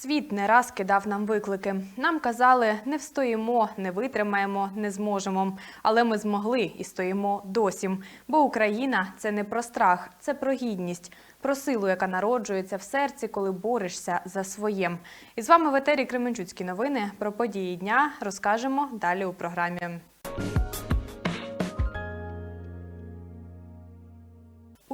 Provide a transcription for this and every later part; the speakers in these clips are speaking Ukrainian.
Світ не раз кидав нам виклики. Нам казали, не встоїмо, не витримаємо, не зможемо. Але ми змогли і стоїмо досі. Бо Україна це не про страх, це про гідність, про силу, яка народжується в серці, коли борешся за своє. І з вами в етері Кременчуцькі новини про події дня розкажемо далі у програмі.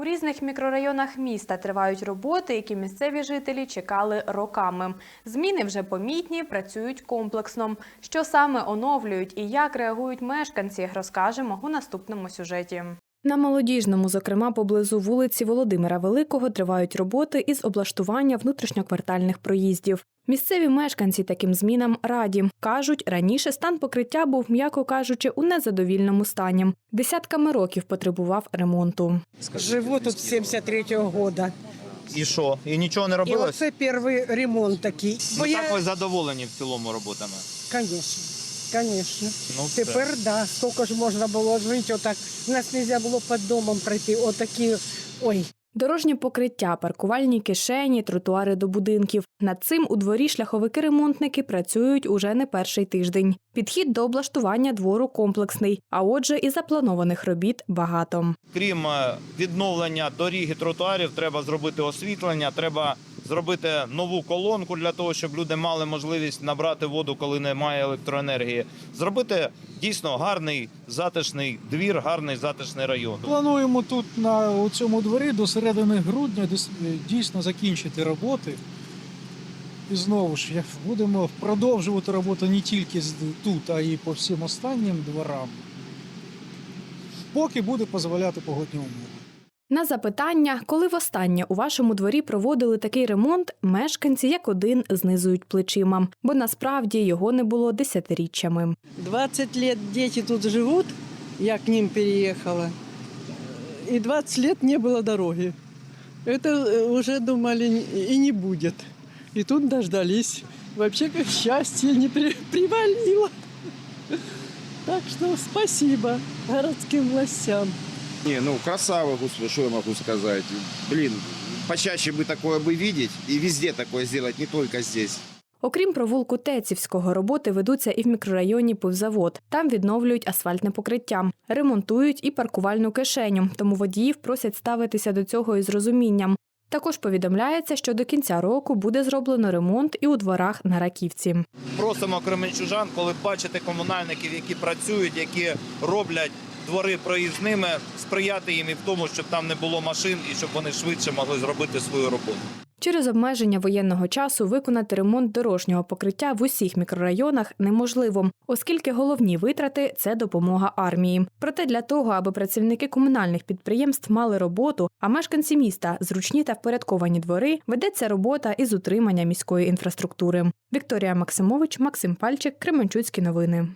Різних мікрорайонах міста тривають роботи, які місцеві жителі чекали роками. Зміни вже помітні, працюють комплексно. Що саме оновлюють і як реагують мешканці, розкажемо у наступному сюжеті. На молодіжному, зокрема поблизу вулиці Володимира Великого, тривають роботи із облаштування внутрішньоквартальних проїздів. Місцеві мешканці таким змінам раді. Кажуть, раніше стан покриття був, м'яко кажучи, у незадовільному стані. Десятками років потребував ремонту. Живу тут з 73-го года. І що? І нічого не І робилось? оце перший ремонт такий. Бо Ну я, так ви задоволені в цілому роботами. Конечно, конечно. Ну. Тепер да, скільки ж можна було жити, отак. У нас не можна було під домом пройти, отакі, ой. Дорожнє покриття, паркувальні кишені, тротуари до будинків. Над цим у дворі шляховики-ремонтники працюють уже не перший тиждень. Підхід до облаштування двору комплексний, а отже, і запланованих робіт багато. Крім е, відновлення доріг і тротуарів, треба зробити освітлення, треба зробити нову колонку для того, щоб люди мали можливість набрати воду, коли немає електроенергії. Зробити дійсно гарний затишний двір, гарний затишний район. Плануємо тут на у цьому дворі до середини грудня дійсно закінчити роботи. І знову ж будемо продовжувати роботу не тільки тут, а й по всім останнім дворам. Поки буде дозволяти погодні умови. На запитання, коли востаннє у вашому дворі проводили такий ремонт, мешканці як один знизують плечима, бо насправді його не було десятиріччями. 20 лет дети тут живут, я к ним переехала, и 20 лет не было дороги. Это э, уже думали н- и не будет. И тут дождались. Вообще как счастье не при- привалило. Так что спасибо городским властям. Не, ну красава, господи, что я могу сказать. Блин, почаще бы такое бы видеть и везде такое сделать, не только здесь. Окрім провулку Тецівського, роботи ведуться і в мікрорайоні Пивзавод. Там відновлюють асфальтне покриття, ремонтують і паркувальну кишеню, тому водіїв просять ставитися до цього із розумінням. Також повідомляється, що до кінця року буде зроблено ремонт і у дворах на Раківці. Просимо кременчужан, коли бачите комунальників, які працюють, які роблять двори проїзними, сприяти їм і в тому, щоб там не було машин і щоб вони швидше могли зробити свою роботу. Через обмеження воєнного часу виконати ремонт дорожнього покриття в усіх мікрорайонах неможливо, оскільки головні витрати це допомога армії. Проте для того, аби працівники комунальних підприємств мали роботу, а мешканці міста зручні та впорядковані двори, ведеться робота із утримання міської інфраструктури. Вікторія Максимович, Максим Пальчик, Кременчуцькі новини.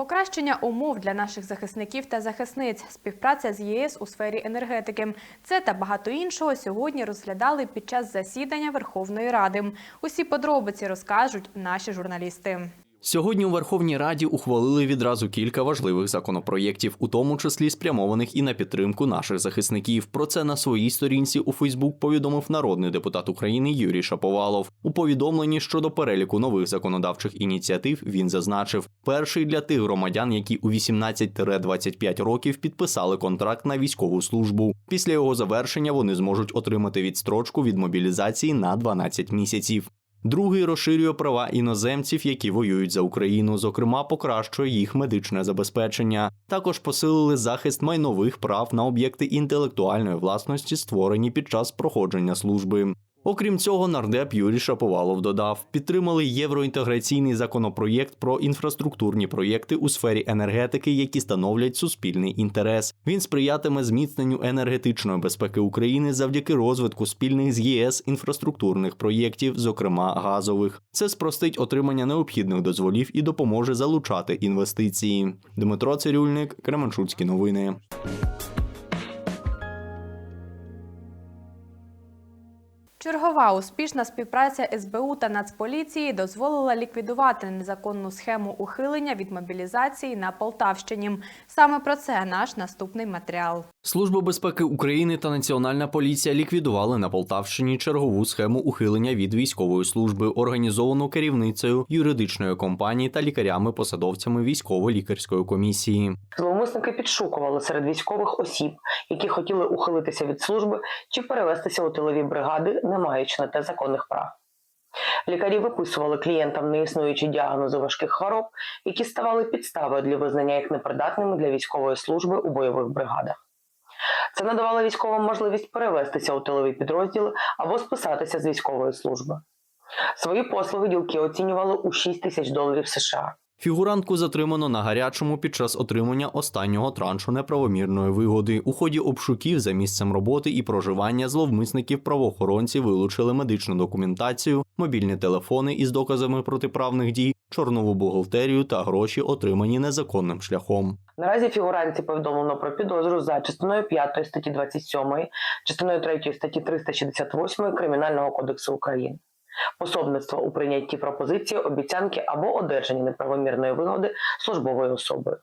Покращення умов для наших захисників та захисниць, співпраця з ЄС у сфері енергетики. Це та багато іншого сьогодні розглядали під час засідання Верховної Ради. Усі подробиці розкажуть наші журналісти. Сьогодні у Верховній Раді ухвалили відразу кілька важливих законопроєктів, у тому числі спрямованих і на підтримку наших захисників. Про це на своїй сторінці у Фейсбук повідомив народний депутат України Юрій Шаповалов. У повідомленні щодо переліку нових законодавчих ініціатив він зазначив: перший для тих громадян, які у 18-25 років підписали контракт на військову службу. Після його завершення вони зможуть отримати відстрочку від мобілізації на 12 місяців. Другий розширює права іноземців, які воюють за Україну, зокрема, покращує їх медичне забезпечення. Також посилили захист майнових прав на об'єкти інтелектуальної власності, створені під час проходження служби. Окрім цього, нардеп Юрій Шаповалов додав, підтримали євроінтеграційний законопроєкт про інфраструктурні проєкти у сфері енергетики, які становлять суспільний інтерес. Він сприятиме зміцненню енергетичної безпеки України завдяки розвитку спільних з ЄС інфраструктурних проєктів, зокрема газових. Це спростить отримання необхідних дозволів і допоможе залучати інвестиції. Дмитро Цирюльник, Кременчуцькі новини. Чергова успішна співпраця СБУ та Нацполіції дозволила ліквідувати незаконну схему ухилення від мобілізації на Полтавщині. Саме про це наш наступний матеріал. Служба безпеки України та Національна поліція ліквідували на Полтавщині чергову схему ухилення від військової служби, організовану керівницею юридичної компанії та лікарями-посадовцями військово-лікарської комісії. Зловмисники підшукували серед військових осіб, які хотіли ухилитися від служби чи перевестися у тилові бригади, не маючи на те законних прав. Лікарі виписували клієнтам неіснуючі діагнози важких хвороб, які ставали підставою для визнання їх непридатними для військової служби у бойових бригадах. Це надавало військовим можливість перевестися у тилові підрозділи або списатися з військової служби. Свої послуги ділки оцінювали у 6 тисяч доларів США. Фігурантку затримано на гарячому під час отримання останнього траншу неправомірної вигоди. У ході обшуків за місцем роботи і проживання зловмисників правоохоронці вилучили медичну документацію, мобільні телефони із доказами протиправних дій, чорнову бухгалтерію та гроші, отримані незаконним шляхом. Наразі фігуранці повідомлено про підозру за частиною 5 статті 27, частиною 3 статті 368 Кримінального кодексу України. Пособництво у прийнятті пропозиції, обіцянки або одержанні неправомірної вигоди службовою особою.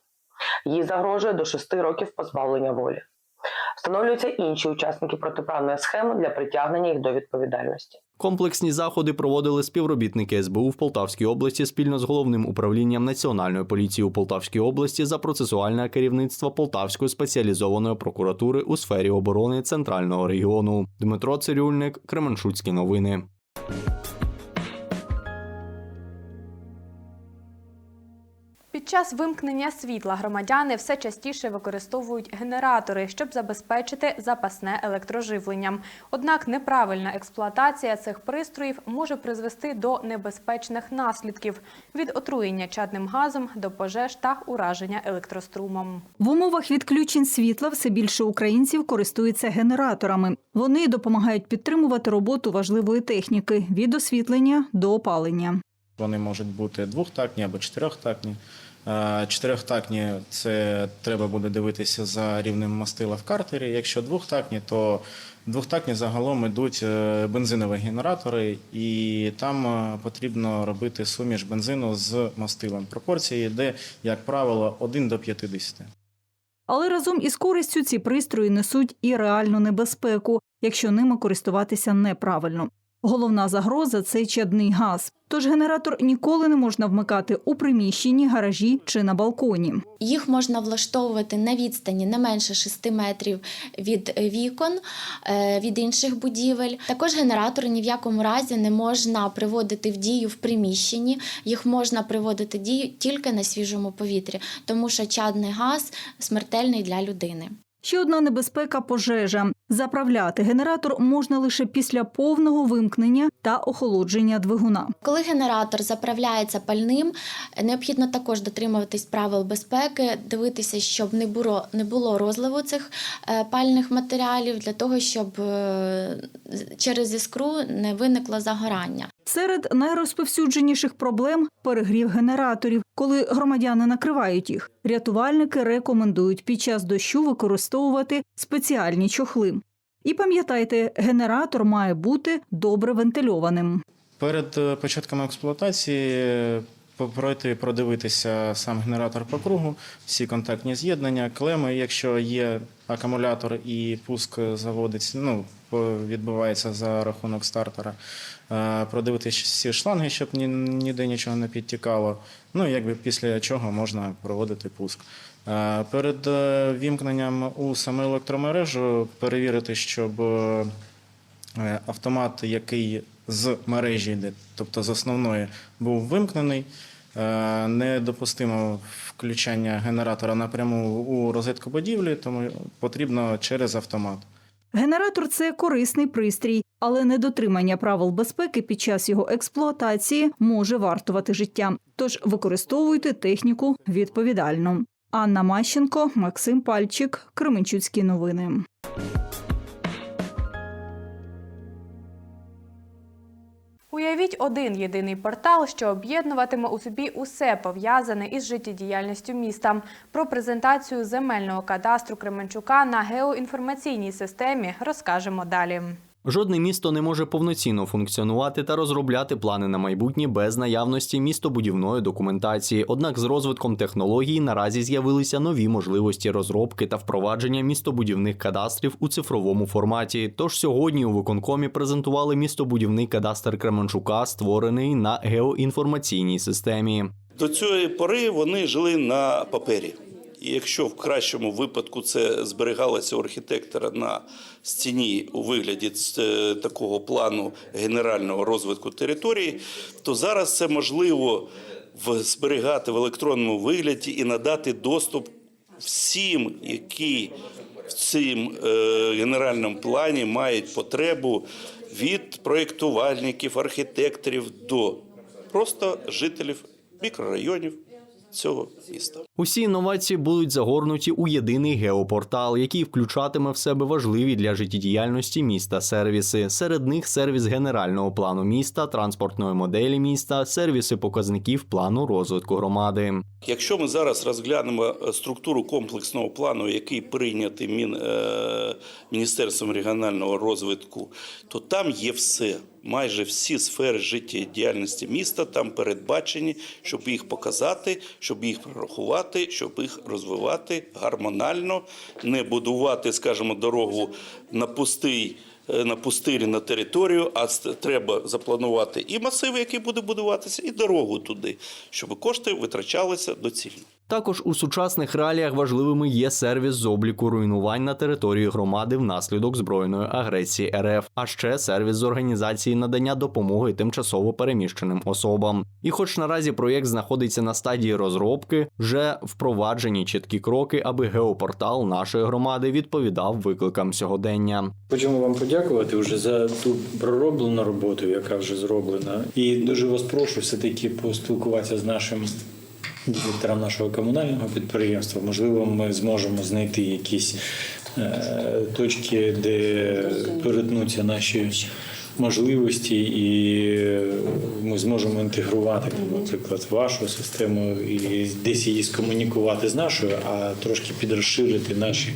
Їй загрожує до 6 років позбавлення волі. Встановлюються інші учасники протиправної схеми для притягнення їх до відповідальності. Комплексні заходи проводили співробітники СБУ в Полтавській області спільно з головним управлінням Національної поліції у Полтавській області за процесуальне керівництво Полтавської спеціалізованої прокуратури у сфері оборони центрального регіону. Дмитро Цирюльник, Кременчуцькі новини. Під час вимкнення світла громадяни все частіше використовують генератори, щоб забезпечити запасне електроживлення. Однак неправильна експлуатація цих пристроїв може призвести до небезпечних наслідків від отруєння чадним газом до пожеж та ураження електрострумом. В умовах відключень світла все більше українців користуються генераторами. Вони допомагають підтримувати роботу важливої техніки від освітлення до опалення. Вони можуть бути двохтактні або чотирьохтактні. Е, Чотирьохтактні це треба буде дивитися за рівнем мастила в картері. Якщо двохтактні, то двохтактні загалом йдуть е, бензинові генератори, і там е, потрібно робити суміш бензину з мастилом. Пропорції йде, як правило, 1 до 50. Але разом із користю ці пристрої несуть і реальну небезпеку, якщо ними користуватися неправильно. Головна загроза це чадний газ. Тож генератор ніколи не можна вмикати у приміщенні, гаражі чи на балконі. Їх можна влаштовувати на відстані не менше 6 метрів від вікон, е, від інших будівель. Також генератори ні в якому разі не можна приводити в дію в приміщенні. Їх можна приводити в дію тільки на свіжому повітрі, тому що чадний газ смертельний для людини. Ще одна небезпека пожежа. Заправляти генератор можна лише після повного вимкнення та охолодження двигуна. Коли генератор заправляється пальним, необхідно також дотримуватись правил безпеки, дивитися, щоб не було не було розливу цих е, пальних матеріалів для того, щоб е, через іскру не виникло загорання. Серед найрозповсюдженіших проблем перегрів генераторів, коли громадяни накривають їх. Рятувальники рекомендують під час дощу використовувати спеціальні чохли. І пам'ятайте, генератор має бути добре вентильованим. Перед е, початком експлуатації е, пройти продивитися сам генератор по кругу, всі контактні з'єднання, клеми, якщо є акумулятор і пуск заводиться, ну, відбувається за рахунок стартера. Е, Продивитися всі шланги, щоб ні- ніде нічого не підтікало. Ну, якби після чого можна проводити пуск. Е, Перед е, вімкненням у саму електромережу перевірити, щоб автомат, який з мережі тобто з основної, був вимкнений. Е, Недопустимо включання генератора напряму у розетку будівлі, тому потрібно через автомат. Генератор це корисний пристрій, але недотримання правил безпеки під час його експлуатації може вартувати життя. Тож використовуйте техніку відповідально. Анна Мащенко, Максим Пальчик, Кременчуцькі новини. Уявіть один єдиний портал, що об'єднуватиме у собі усе пов'язане із життєдіяльністю міста. Про презентацію земельного кадастру Кременчука на геоінформаційній системі розкажемо далі. Жодне місто не може повноцінно функціонувати та розробляти плани на майбутнє без наявності містобудівної документації. Однак з розвитком технологій наразі з'явилися нові можливості розробки та впровадження містобудівних кадастрів у цифровому форматі. Тож сьогодні у виконкомі презентували містобудівний кадастр Кременчука, створений на геоінформаційній системі. До цієї пори вони жили на папері. Якщо в кращому випадку це зберігалося у архітектора на стіні у вигляді ц- такого плану генерального розвитку території, то зараз це можливо зберігати в електронному вигляді і надати доступ всім, які в цим е, генеральному плані мають потребу від проєктувальників, архітекторів до просто жителів мікрорайонів цього міста. Усі інновації будуть загорнуті у єдиний геопортал, який включатиме в себе важливі для життєдіяльності міста сервіси. Серед них сервіс генерального плану міста, транспортної моделі міста, сервіси показників плану розвитку громади. Якщо ми зараз розглянемо е, структуру комплексного плану, який прийнятий Мін, е, Міністерством регіонального розвитку, то там є все. Майже всі сфери життєдіяльності міста там передбачені, щоб їх показати, щоб їх прорахувати, щоб їх розвивати гармонально, не будувати, скажімо, дорогу на пустий. е, На пустирі на територію, а треба запланувати і масиви, який буде будуватися, і дорогу туди, щоб кошти витрачалися доцільно. Також у сучасних реаліях важливими є сервіс з обліку руйнувань на території громади внаслідок збройної агресії РФ, а ще сервіс з організації надання допомоги тимчасово переміщеним особам. І, хоч наразі проєкт знаходиться на стадії розробки, вже впроваджені чіткі кроки, аби геопортал нашої громади відповідав викликам сьогодення. Хочемо вам подякувати вже за ту пророблену роботу, яка вже зроблена. І дуже вас прошу все-таки поспілкуватися з нашим директором нашого комунального підприємства. Можливо, ми зможемо знайти якісь е, точки, де перетнуться наші можливості, і ми зможемо інтегрувати, наприклад, вашу систему і десь її скомунікувати з нашою, а трошки підрозширити наші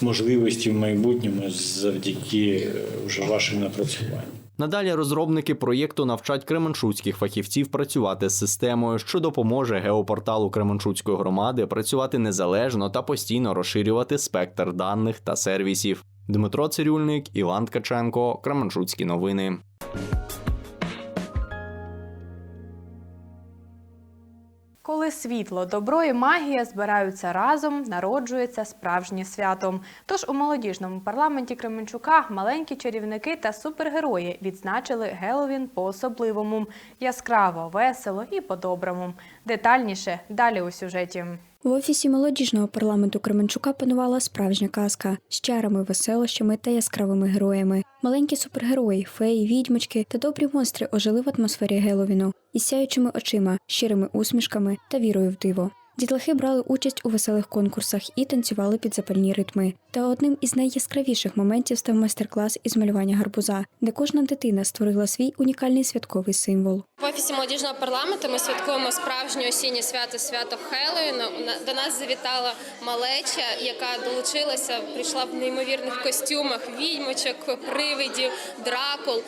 можливості в майбутньому завдяки е, вже вашим напрацюванням. Надалі розробники проєкту навчать кременчуцьких фахівців працювати з системою, що допоможе геопорталу Кременчуцької громади працювати незалежно та постійно розширювати спектр даних та сервісів. Дмитро Цирюльник, Іван Ткаченко, Кременчуцькі новини. Світло, добро і магія збираються разом, народжується справжнє свято. Тож у молодіжному парламенті Кременчука маленькі чарівники та супергерої відзначили Геловін по-особливому яскраво, весело і по-доброму. Детальніше далі у сюжеті. В офісі молодіжного парламенту Кременчука панувала справжня казка з чарами, веселощами та яскравими героями. Маленькі супергерої, феї, відьмочки та добрі монстри ожили в атмосфері Геловіну із сяючими очима, щирими усмішками та вірою в диво. Дітлахи брали участь у веселих конкурсах і танцювали під запальні ритми. Та одним із найяскравіших моментів став майстер-клас із малювання гарбуза, де кожна дитина створила свій унікальний святковий символ. В офісі молодіжного парламенту ми святкуємо справжнє осіннє свято свято Хеллоуіну. У на- До нас завітала малеча, яка долучилася, прийшла в неймовірних костюмах, відьмочок, привидів, дракул.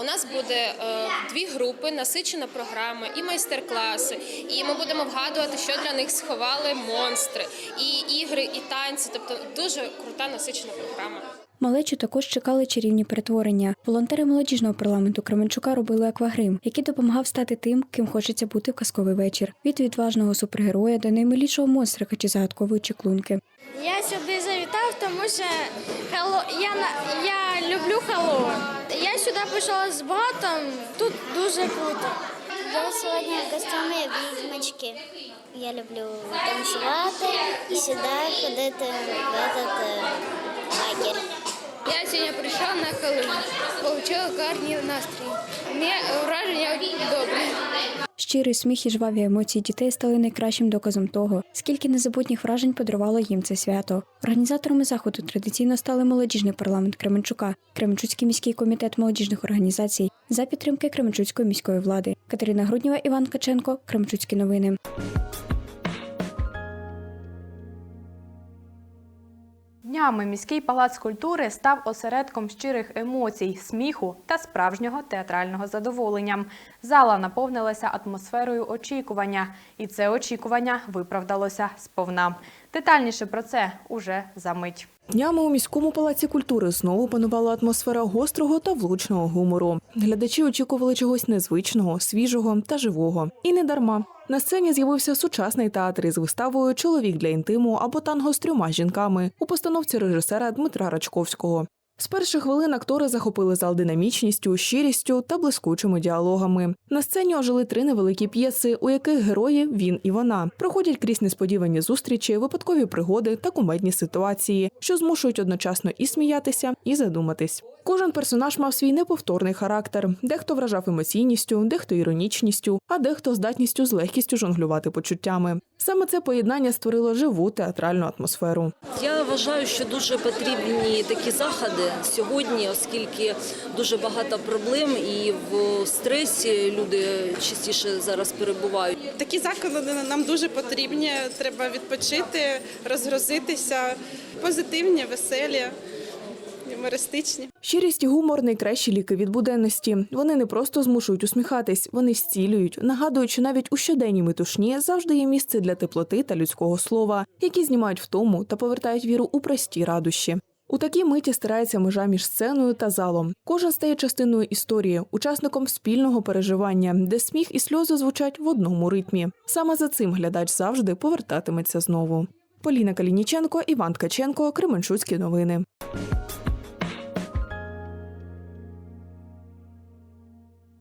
У нас буде е, дві групи, насичена програма і майстер-класи. І ми будемо вгадувати, що для них сховали монстри, і ігри, і танці. Тобто дуже крута насичена програма. Малечу також чекали чарівні перетворення. Волонтери молодіжного парламенту Кременчука робили аквагрим, який допомагав стати тим, ким хочеться бути в казковий вечір. Від відважного супергероя до наймилішого монстрика чи загадкової чеклунки. Я сюди завітав, тому що Хелло... я, на- я люблю Хеллоуін. Я сюди прийшла з братом, тут дуже круто. Я сьогодні в костюмі відьмачки. Я люблю танцювати і сюди ходити в этот е, лагерь. Я сьогодні прийшла на Хеллоуін, отримала гарний настрій. Мені враження добре. Щирий сміх і жваві емоції дітей стали найкращим доказом того, скільки незабутніх вражень подарувало їм це свято. Організаторами заходу традиційно стали молодіжний парламент Кременчука, Кременчуцький міський комітет молодіжних організацій за підтримки Кременчуцької міської влади. Катерина Груднєва, Іван Ткаченко, Кременчуцькі новини. Днями міський палац культури став осередком щирих емоцій, сміху та справжнього театрального задоволення. Зала наповнилася атмосферою очікування, і це очікування виправдалося сповна. Детальніше про це уже за мить. Днями у міському палаці культури знову панувала атмосфера гострого та влучного гумору. Глядачі очікували чогось незвичного, свіжого та живого. І не дарма. На сцені з'явився сучасний театр із виставою Чоловік для інтиму або танго з трьома жінками у постановці режисера Дмитра Рачковського. З перших хвилин актори захопили зал динамічністю, щирістю та блискучими діалогами. На сцені ожили три невеликі п'єси, у яких герої він і вона проходять крізь несподівані зустрічі, випадкові пригоди та кумедні ситуації, що змушують одночасно і сміятися, і задуматись. Кожен персонаж мав свій неповторний характер. Дехто вражав емоційністю, дехто іронічністю, а дехто здатністю з легкістю жонглювати почуттями. Саме це поєднання створило живу театральну атмосферу. Я вважаю, що дуже потрібні такі заходи сьогодні, оскільки дуже багато проблем і в стресі люди частіше зараз перебувають. Такі заклади нам дуже потрібні. Треба відпочити, розгрузитися. Позитивні, веселі, юмористичні. Щирість і гумор найкращі ліки від буденності. Вони не просто змушують усміхатись, вони зцілюють, нагадують, що навіть у щоденній метушні завжди є місце для теплоти та людського слова, які знімають втому та повертають віру у прості радощі. У такій миті стирається межа між сценою та залом. Кожен стає частиною історії, учасником спільного переживання, де сміх і сльози звучать в одному ритмі. Саме за цим глядач завжди повертатиметься знову. Поліна Калініченко, Іван Ткаченко, Кременчуцькі новини.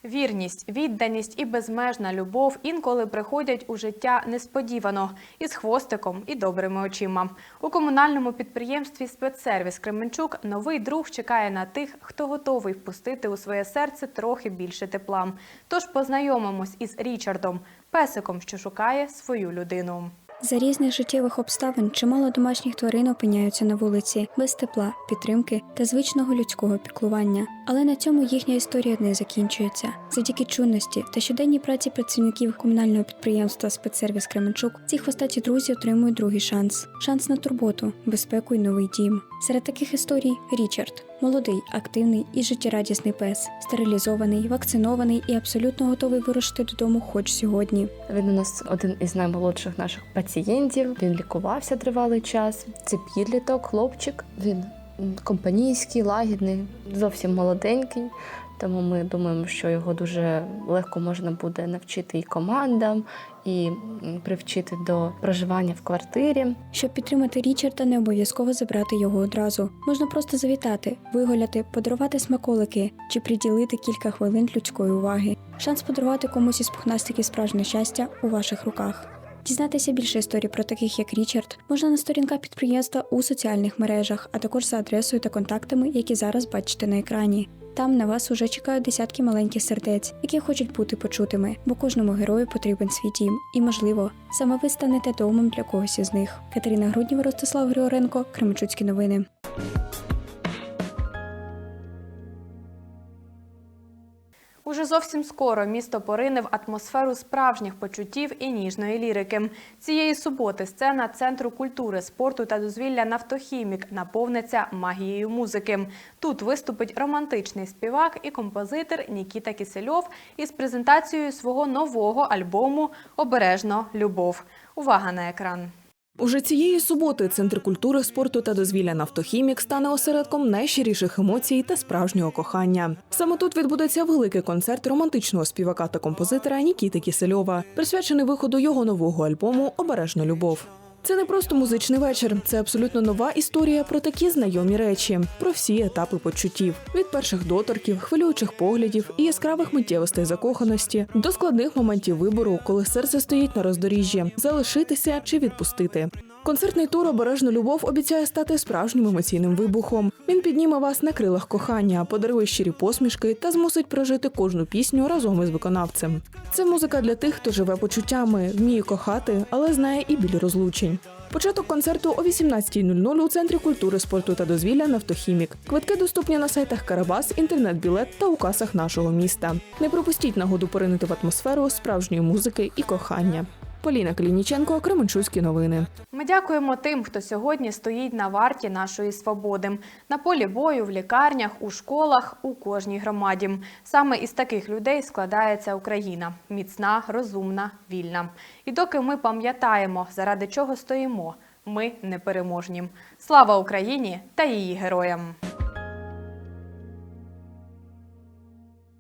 Вірність, відданість і безмежна любов інколи приходять у життя несподівано із хвостиком і добрими очима. У комунальному підприємстві спецсервіс Кременчук новий друг чекає на тих, хто готовий впустити у своє серце трохи більше тепла. Тож познайомимось із Річардом, песиком, що шукає свою людину. За різних життєвих обставин чимало домашніх тварин опиняються на вулиці без тепла, підтримки та звичного людського піклування. Але на цьому їхня історія не закінчується. Завдяки чуйності та щоденній праці працівників комунального підприємства спецсервіс Кременчук ці хвостаті друзі отримують другий шанс шанс на турботу, безпеку і новий дім. Серед таких історій Річард молодий, активний і життєрадісний пес, стерилізований, вакцинований і абсолютно готовий вирушити додому хоч сьогодні. Він у нас один із наймолодших наших пацієнтів. Він лікувався тривалий час. Це підліток, хлопчик. Він компанійський, лагідний, зовсім молоденький. Тому ми думаємо, що його дуже легко можна буде навчити і командам, і привчити до проживання в квартирі. Щоб підтримати Річарда, не обов'язково забрати його одразу. Можна просто завітати, вигуляти, подарувати смаколики чи приділити кілька хвилин людської уваги. Шанс подарувати комусь із пухнастиків справжнє щастя у ваших руках. Дізнатися більше історій про таких як Річард можна на сторінках підприємства у соціальних мережах, а також за адресою та контактами, які зараз бачите на екрані. Там на вас уже чекають десятки маленьких сердець, які хочуть бути почутими, бо кожному герою потрібен свій дім. І, можливо, саме ви станете домом для когось із них. Катерина Грудніва, Ростислав Григоренко, Кременчуцькі новини. Уже зовсім скоро місто порине в атмосферу справжніх почуттів і ніжної лірики. Цієї суботи сцена Центру культури, спорту та дозвілля «Нафтохімік» наповниться магією музики. Тут виступить романтичний співак і композитор Нікіта Кісельов із презентацією свого нового альбому «Обережно любов». Увага на екран! Уже цієї суботи Центр культури, спорту та дозвілля «Нафтохімік» стане осередком найщиріших емоцій та справжнього кохання. Саме тут відбудеться великий концерт романтичного співака та композитора Нікіти Кісельова, присвячений виходу його нового альбому Обережно любов. Це не просто музичний вечір, це абсолютно нова історія про такі знайомі речі, про всі етапи почуттів від перших доторків, хвилюючих поглядів і яскравих миттєвостей закоханості до складних моментів вибору, коли серце стоїть на роздоріжжі, залишитися чи відпустити. Концертний тур Обережно любов обіцяє стати справжнім емоційним вибухом. Він підніме вас на крилах кохання, подарує щирі посмішки та змусить прожити кожну пісню разом із виконавцем. Це музика для тих, хто живе почуттями, вміє кохати, але знає і біль розлучень. Початок концерту о 18.00 у центрі культури, спорту та дозвілля «Нафтохімік». Квитки доступні на сайтах Карабас, інтернет-білет та у касах нашого міста. Не пропустіть нагоду поринути в атмосферу справжньої музики і кохання. Поліна Калініченко, Кременчуцькі новини. Ми дякуємо тим, хто сьогодні стоїть на варті нашої свободи на полі бою, в лікарнях, у школах, у кожній громаді. Саме із таких людей складається Україна міцна, розумна, вільна. І доки ми пам'ятаємо, заради чого стоїмо, ми непереможні. Слава Україні та її героям!